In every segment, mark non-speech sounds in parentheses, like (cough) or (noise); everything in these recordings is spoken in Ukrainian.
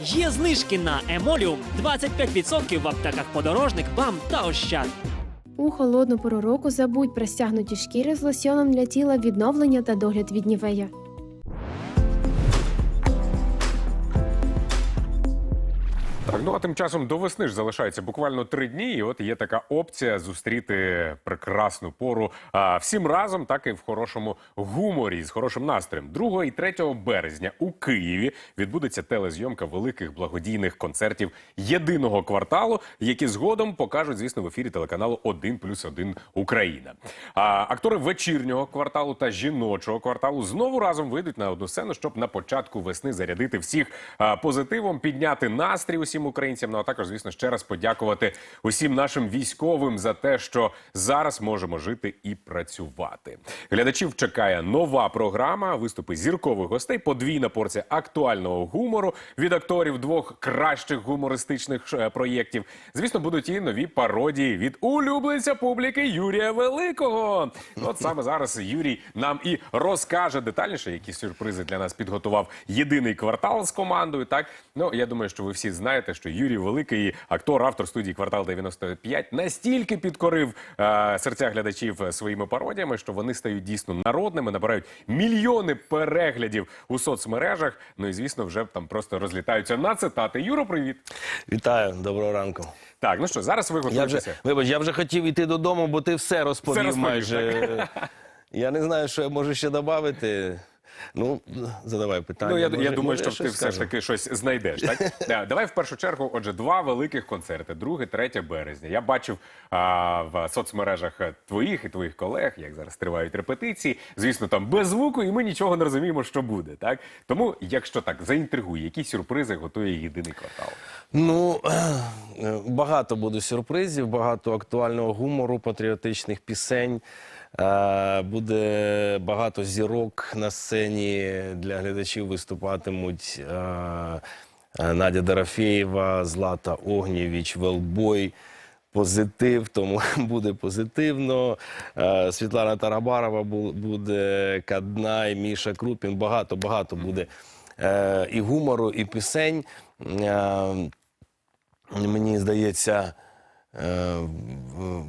Є знижки на Емоліум 25% в аптеках подорожник, БАМ та Ощад. У холодну пору року забудь про стягнуті шкіри з лосьоном для тіла відновлення та догляд від нівея. Так, ну а тим часом до весни ж залишається буквально три дні, і от є така опція зустріти прекрасну пору а, всім разом, так і в хорошому гуморі з хорошим настроєм. 2 і 3 березня у Києві відбудеться телезйомка великих благодійних концертів єдиного кварталу, які згодом покажуть, звісно, в ефірі телеканалу 1 плюс 1 Україна. А актори вечірнього кварталу та жіночого кварталу знову разом вийдуть на одну сцену, щоб на початку весни зарядити всіх а, позитивом, підняти настрій усім українцям. Ну а також, звісно, ще раз подякувати усім нашим військовим за те, що зараз можемо жити і працювати. Глядачів чекає нова програма, виступи зіркових гостей, подвійна порція актуального гумору від акторів двох кращих гумористичних е, проєктів. Звісно, будуть і нові пародії від улюбленця публіки Юрія Великого. От саме зараз Юрій нам і розкаже детальніше, які сюрпризи для нас підготував єдиний квартал з командою. Так ну я думаю, що ви всі знаєте, що Юрій Великий, актор, автор студії Квартал 95, настільки підкорив е, серця глядачів своїми пародіями, що вони стають дійсно народними, набирають мільйони переглядів у соцмережах. Ну і звісно, вже там просто розлітаються на цитати. Юро, привіт. Вітаю, доброго ранку. Так, ну що, зараз ви Я вже, вибач, я вже хотів іти додому, бо ти все розповів, Все розповів, майже. (laughs) Я не знаю, що я можу ще додати. Ну, задавай питання. Ну, я, Може- я думаю, може, що ти все ж таки щось знайдеш. Так (laughs) давай в першу чергу. Отже, два великих концерти: 2, 3 березня. Я бачив а, в соцмережах твоїх і твоїх колег, як зараз тривають репетиції. Звісно, там без звуку, і ми нічого не розуміємо, що буде. Так тому, якщо так заінтригує, які сюрпризи готує єдиний квартал. Ну, е, багато буде сюрпризів, багато актуального гумору, патріотичних пісень. Е, Буде багато зірок на сцені для глядачів виступатимуть е, е, Надя Дорофєєва, Злата Огнєвіч, Велбой. Позитив, тому (laughs) буде позитивно. Світлана Тарабарова буде Каднай, Міша Крупін. Багато, багато буде і гумору, і пісень. Мені здається,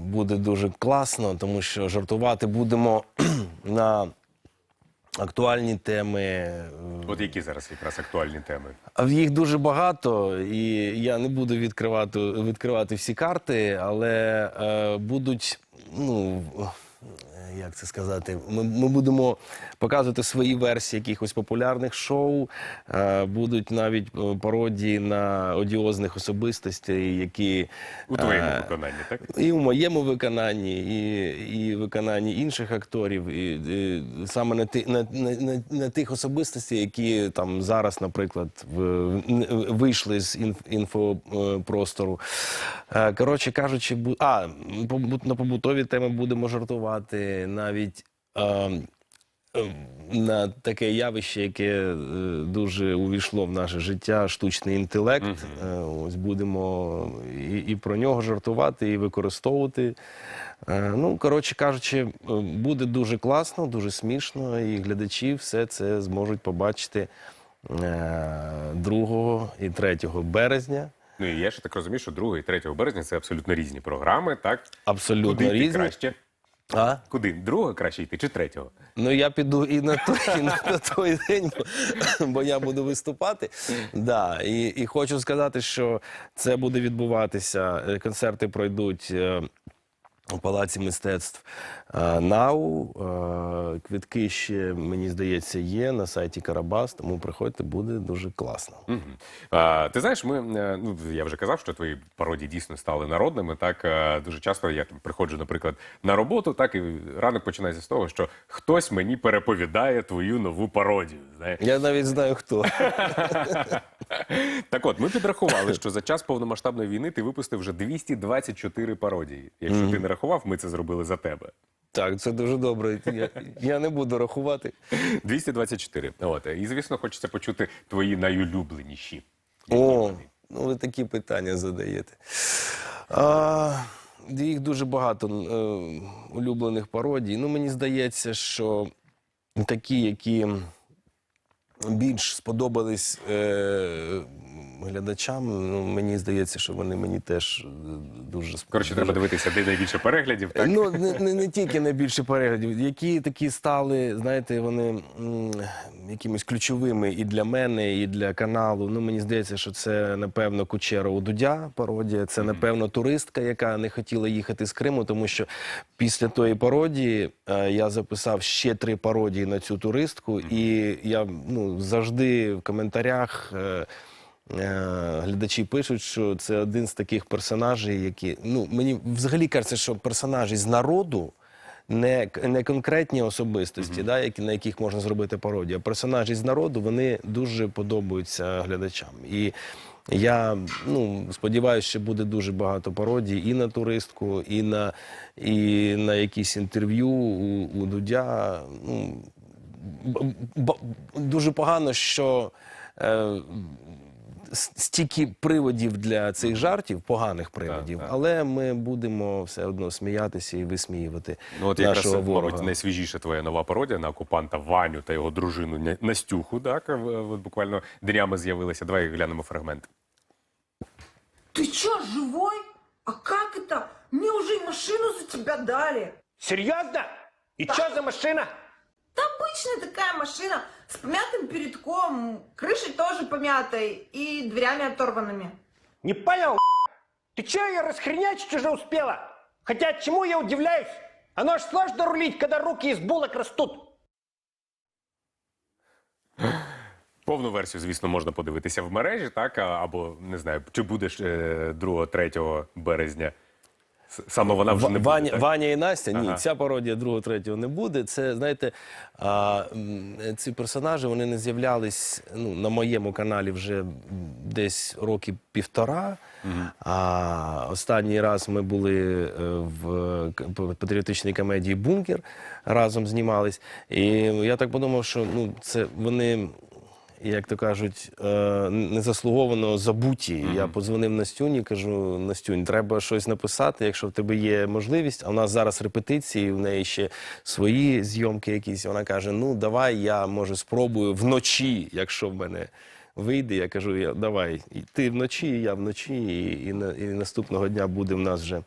буде дуже класно, тому що жартувати будемо (clears throat) на актуальні теми. От які зараз якраз актуальні теми. а їх дуже багато, і я не буду відкривати, відкривати всі карти, але е, будуть, ну як це сказати, ми, ми будемо показувати свої версії якихось популярних шоу. Е, будуть навіть е, пародії на одіозних особистостей, які У твоєму е, виконанні, так? і в моєму виконанні, і, і виконанні інших акторів, і, і саме на, ти, на, на, на, на тих особистостей, які там зараз, наприклад, в, в- вийшли з інф, інфопростору. Е, Коротше кажучи, бу, а, на побутові теми будемо жартувати навіть. е, на таке явище, яке е, дуже увійшло в наше життя, штучний інтелект. Е, Ось будемо і, і про нього жартувати, і використовувати. Е, Ну, коротше кажучи, буде дуже класно, дуже смішно, і глядачі все це зможуть побачити е, 2 і 3 березня. Ну і я ще так розумію, що 2 і 3 березня це абсолютно різні програми, так? Абсолютно Куди різні. краще? А? Куди? Другого краще йти чи третього? Ну я піду і на той, і на, на той день, бо, бо я буду виступати. Да, і, і хочу сказати, що це буде відбуватися. е, Концерти пройдуть. У палаці мистецтв е, НАУ. Е, Квитки ще, мені здається, є на сайті Карабас, тому приходьте, буде дуже класно. Мгм. А, ти знаєш, ми е, ну я вже казав, що твої пародії дійсно стали народними. Так дуже часто я там приходжу, наприклад, на роботу, так і ранок починається з того, що хтось мені переповідає твою нову пародію. Знаєш. Я навіть знаю хто. (laughs) Так от, ми підрахували, що за час повномасштабної війни ти випустив вже 224 пародії. Якщо ти не рахував, ми це зробили за тебе. Так, це дуже добре. Я, я не буду рахувати. 224. От і звісно, хочеться почути твої найулюбленіші. О, ну ви такі питання задаєте. А, їх дуже багато е, улюблених пародій. Ну, мені здається, що такі, які більш сподобались е, глядачам. Ну, мені здається, що вони мені теж е, дуже Коротше, треба дивитися, де найбільше переглядів. Так? Ну, не, не, не тільки найбільше переглядів, які такі стали, знаєте, вони м, якимись ключовими і для мене, і для каналу. Ну, мені здається, що це, напевно, Кучера у Дудя пародія, це, напевно, туристка, яка не хотіла їхати з Криму, тому що після тої пародії е, я записав ще три пародії на цю туристку, і я ну, завжди в коментарях. е, Е, Глядачі пишуть, що це один з таких персонажів, які ну мені взагалі кажеться, що персонажі з народу. Не, не конкретні особистості, да, які, на яких можна зробити пародію, а персонажі з народу вони дуже подобаються глядачам. І я ну, сподіваюся, що буде дуже багато пародій і на туристку, і на, і на якісь інтерв'ю у, у Дудя. Ну, б- б- дуже погано, що е, стільки приводів для цих жартів, поганих приводів, так. але ми будемо все одно сміятися і висміювати Ну, от якраз, нашого ворога. мабуть, найсвіжіша твоя нова пародія на окупанта Ваню та його дружину Ня- Настюху. Так, В- от буквально днями з'явилася. Давай глянемо фрагмент. Ты чё, живой? А как это? Мне уже и машину за тебя дали. Серьезно? И что за машина? Да обычная такая машина с помятым передком, крышей тоже помятой и дверями оторванными. Не понял, Ты что ее расхренячить уже успела? Хотя чему я удивляюсь? Оно ж сложно рулить, когда руки из булок растут. Повну версію, звісно, можна подивитися в мережі, так а- або не знаю, чи будеш 2-3 березня. Саме вона вже не буде. Ваня, так? Ваня і Настя, ні, Ага. ця пародія другого, третього не буде. Це, знаєте, а, м, ці персонажі вони не з'являлись ну, на моєму каналі вже десь роки півтора. А останній раз ми були е, в к- п- патріотичній комедії Бункер разом знімались. І я так подумав, що ну, це вони. Як то кажуть, е, незаслуговано забуті. Я подзвонив Настюні, кажу: Настюнь, треба щось написати, якщо в тебе є можливість. А в нас зараз репетиції, в неї ще свої зйомки якісь. Вона каже: Ну, давай, я може спробую вночі, якщо в мене вийде. Я кажу, я, давай, і ти вночі, і я вночі, і, і, і наступного дня буде в нас вже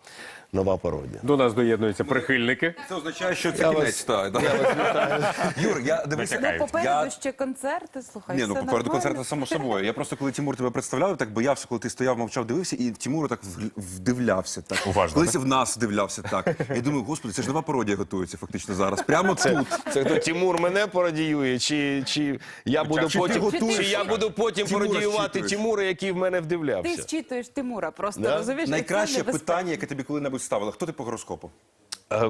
нова пародія. До нас доєднуються прихильники. Це означає, що це Я кінець. вас- так, да. Юр, я. Чекають. Ну, попереду Я- ще концерти, слухай. Ні, ну все попереду нормально. концерту само собою. Я просто коли Тимур тебе представляв, так боявся, коли ти стояв, мовчав, дивився, і Тимур так вдивлявся. Так. Уважно, Колись в нас вдивлявся так. Я думаю, господи, це ж нова пародія готується фактично зараз. Прямо тут. Це хто Тимур мене пародіює, чи, чи я буду чи ти потім, готуєш чи я буду потім Тимура пародіювати щитуєш? Тимура, який в мене Ти вдивлявся. зчитуєш Тимура просто, Да? розумієш? І це Найкраще небезпечно. питання, яке тобі коли-небудь ставили. Хто ти по гороскопу?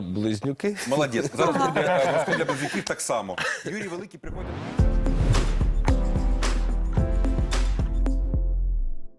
Близнюки. Молодець. Зараз (laughs) буде е, гороскоп для близнюків так само. Юрій Великий приходить.